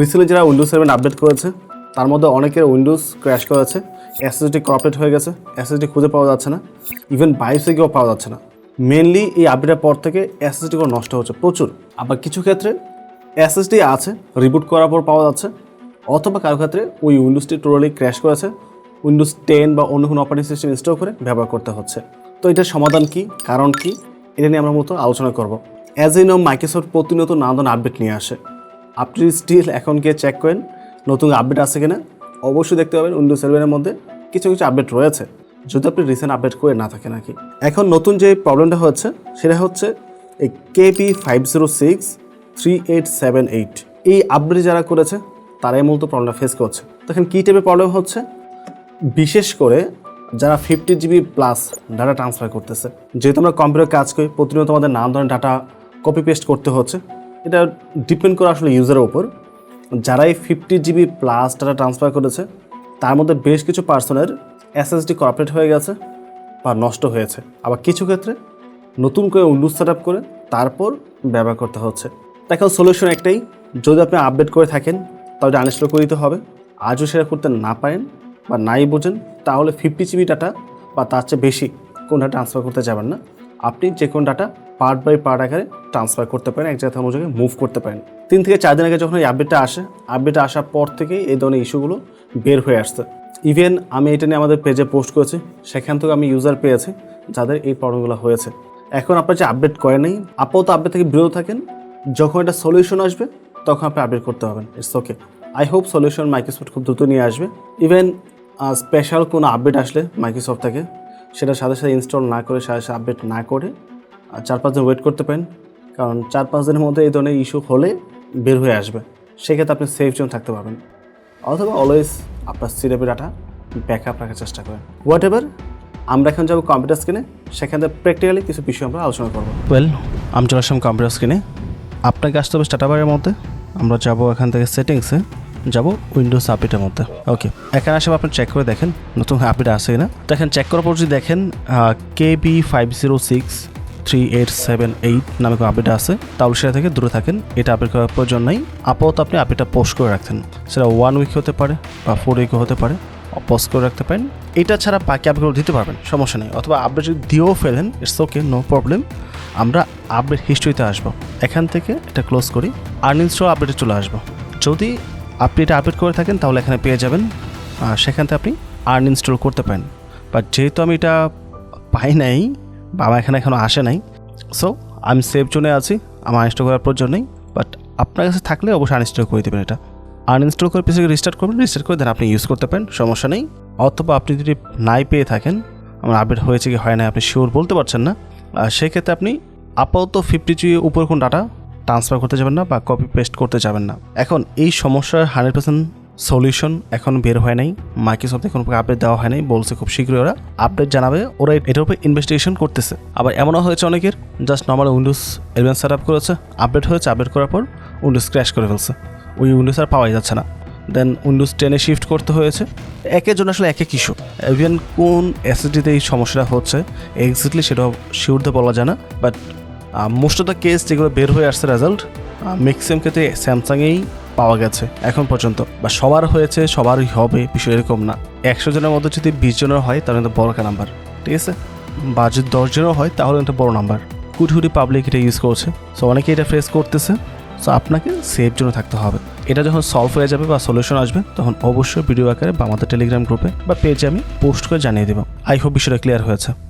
Recently যারা Windows seven update করেছে, তার মধ্যে অনেকের উইন্ডোজ ক্র্যাশ করেছে এসএসডি করাপ্টেড হয়ে গেছে এসএসডি খুঁজে পাওয়া যাচ্ছে না ইভেন বাইসে গিয়েও পাওয়া যাচ্ছে না। মেনলি এই আপডেটের পর থেকে এসএসডিগুলো নষ্ট হচ্ছে প্রচুর। আবার কিছু ক্ষেত্রে এসএসডি আছে রিবুট করার পর পাওয়া যাচ্ছে, অথবা কারও ক্ষেত্রে ওই উইন্ডোজটি টোটালি ক্র্যাশ করেছে উইন্ডোজ টেন বা অন্য কোনো অপারেটিং সিস্টেম ইনস্টল করে ব্যবহার করতে হচ্ছে। তো এটার সমাধান কি, কারণ কি, এটা নিয়ে আমরা মূলত আলোচনা করব। অ্যাজ এ নো মাইক্রোসফট প্রতিনিয়ত নানা ধরনের আপডেট নিয়ে আসে। আপনি স্টিল এখন গিয়ে চেক করেন, নতুন আপডেট আছে কিনা, অবশ্যই দেখতে পাবেন উইন্ডোজ সেভেনের মধ্যে কিছু কিছু আপডেট রয়েছে। যদি আপনি রিসেন্ট আপডেট করে না থাকে নাকি এখন নতুন যে প্রবলেমটা হচ্ছে, সেটা হচ্ছে এই KB five zero six three eight seven eight এই আপডেট যারা করেছে, তারাই মূলত প্রবলেমটা ফেস করছে। তখন কী টাইপের প্রবলেম হচ্ছে? বিশেষ করে যারা fifty GB plus data transfer করতেছে। যেহেতু আমরা কম্পিউটার কাজ করি, প্রতিনিয়ত আমাদের নানা ধরনের ডাটা কপি পেস্ট করতে হচ্ছে। এটা ডিপেন্ড করে আসলে ইউজারের উপর। যারাই fifty GB plus data transfer করেছে, তার মধ্যে বেশ কিছু পার্সনের এসএসডি করাপ্টেড হয়ে গেছে বা নষ্ট হয়েছে। আবার কিছু ক্ষেত্রে নতুন করে উইন্ডোজ সেট করে তারপর ব্যবহার করতে হচ্ছে। দেখো সলিউশন একটাই, যদি আপনি আপডেট করে থাকেন, তাহলে আনইনস্টল করে দিতে হবে। আজও সেটা করতে না পারেন বা নাই বোঝেন, তাহলে ফিফটি জিবি ডাটা বা তার চেয়ে বেশি কোন ডাটা ট্রান্সফার করতে যাবেন না। আপনি যে কোনো ডাটা পার্ট বাই পার্ট আকারে ট্রান্সফার করতে পারেন, এক জায়গা থেকে অন্য মুভ করতে পারেন। তিন থেকে চার দিন আগে যখন এই আপডেটটা আসে আপডেটটা আসার পর থেকেই এই ধরনের ইস্যুগুলো বের হয়ে আসছে। ইভেন আমি এটা নিয়ে আমাদের পেজে পোস্ট করেছি, সেখান থেকে আমি ইউজার পেয়েছি, যাদের এই প্রবলেমগুলো হয়েছে। এখন আপনার যে আপডেট করে নেই, আপাতত আপডেট থেকে বিরত থাকেন, যখন একটা সলিউশন আসবে, তখন আপনি আপডেট করতে হবেন it's okay I hope solution Microsoft খুব দ্রুত নিয়ে আসবে। ইভেন স্পেশাল কোনো আপডেট আসলে মাইক্রোসফট থেকে সেটা সাথে সাথে ইনস্টল না করে, সাথে সাথে আপডেট না করে চার পাঁচ দিন ওয়েট করতে পারেন। কারণ চার পাঁচ দিনের মধ্যে এই ধরনের ইস্যু হলে বের হয়ে আসবে। সেক্ষেত্রে আপনি সেফ জোন থাকতে পারবেন। অথবা অলওয়েজ আপনার সিরাপের ডাটা ব্যাক আপ রাখার চেষ্টা করেন। হোয়াট এভার আমরা এখন যাব কম্পিউটার স্ক্রিনে সেখানে প্র্যাকটিক্যালি কিছু বিষয় আমরা আলোচনা করব। ওয়েল আমি চলে আসলাম কম্পিউটার স্ক্রিনে আপনাকে আসতে হবে স্টার্টাবারের মধ্যে। আমরা যাব এখান থেকে সেটিংসে যাব উইন্ডোজ আপডেটের মধ্যে। ওকে এখানে আসে আপনি চেক করে দেখেন, নতুন আপডেট আসে না তো এখানে চেক করার পর যদি দেখেন K B five zero six three eight seven eight নামে কোনো আপডেট আছে, তাহলে সেটা থেকে দূরে থাকেন, এটা আপডেট করার প্রয়োজন নাই। আপাতত আপনি আপডেটটা পোস্ট করে রাখতেন সেটা ওয়ান উইক হতে পারে বা ফোর উইকও হতে পারে পোস্ট করে রাখতে পারেন। এটা ছাড়া বাকি আপডেটগুলো দিতে পারবেন, সমস্যা নেই। অথবা আপডেট যদি দিয়েও ফেলেন ইটস ওকে নো প্রবলেম আমরা আপডেট হিস্ট্রিতে আসব। এখান থেকে এটা ক্লোজ করি আনইনস্টল আপডেটে চলে আসব। যদি আপনি এটা আপডেট করে থাকেন, তাহলে এখানে পেয়ে যাবেন। আর সেখান থেকে আপনি আর্ন ইনস্টল করতে পারেন। বাট যেহেতু আমি এটা পাই নাই, বা আমার এখানে এখনও আসে নাই সো আমি সেফ জোনে আছি, আমার আনইনস্টল করার প্রয়োজন নেই। বাট আপনার কাছে থাকলে অবশ্যই আনইনস্টল করে দেবেন এটা। আনইনস্টল করে পিছিয়ে রিস্টার্ট করবেন রিস্টার্ট করে দেন আপনি ইউজ করতে পারেন, সমস্যা নেই। অথবা আপনি যদি নাই পেয়ে থাকেন, আমার আপডেট হয়েছে কি হয় না আপনি শিওর বলতে পারছেন না। সেক্ষেত্রে আপনি আপাতত ফিফটি জি উপর কোন ডাটা ট্রান্সফার করতে যাবেন না বা কপি পেস্ট করতে যাবেন না। এখন এই সমস্যার হান্ড্রেড পার্সেন্ট সলিউশন এখন বের হয় নাই। মাইক্রোসফটে কোনো আপডেট দেওয়া হয় নাই, বলছে খুব শীঘ্রই ওরা আপডেট জানাবে। ওরা এটার উপর ইনভেস্টিগেশন করতেছে। আবার এমনও হয়েছে অনেকের just normal Windows eleven set up করেছে আপডেট হয়েছে আপডেট করার পর উইন্ডোজ ক্র্যাশ করে ফেলছে। ওই উইন্ডোজ আর পাওয়াই যাচ্ছে না। দেন উইন্ডোজ টেনে শিফট করতে হয়েছে। একের জন্য আসলে একে ইস্যু ইভেন কোন এসএসডিতে এই সমস্যাটা হচ্ছে এক্স্যাক্টলি সেটা শিওরতে বলা যায় না but most of the case যেগুলো বের হয়ে আসছে রেজাল্ট ম্যাক্সিমাম ক্ষেত্রে স্যামসাংয়েই পাওয়া গেছে এখন পর্যন্ত। বা সবার হয়েছে, সবারই হবে, বিষয় এরকম না। একশো জনের মধ্যে যদি বিশ জনের হয়, তাহলে কিন্তু বড় একটা নাম্বার ঠিক আছে? বা যদি দশ জনের হয়, তাহলে একটা বড় নাম্বার কুটি কুটি পাবলিক এটা ইউজ করছে। সো অনেকে এটা ফেস করতেছে। সো আপনাকে সেফ জন্য থাকতে হবে। এটা যখন সলভ হয়ে যাবে বা সলিউশন আসবে, তখন অবশ্যই ভিডিও আকারে বা আমাদের টেলিগ্রাম গ্রুপে বা পেজে আমি পোস্ট করে জানিয়ে দেবো। আই হোপ বিষয়টা ক্লিয়ার হয়েছে।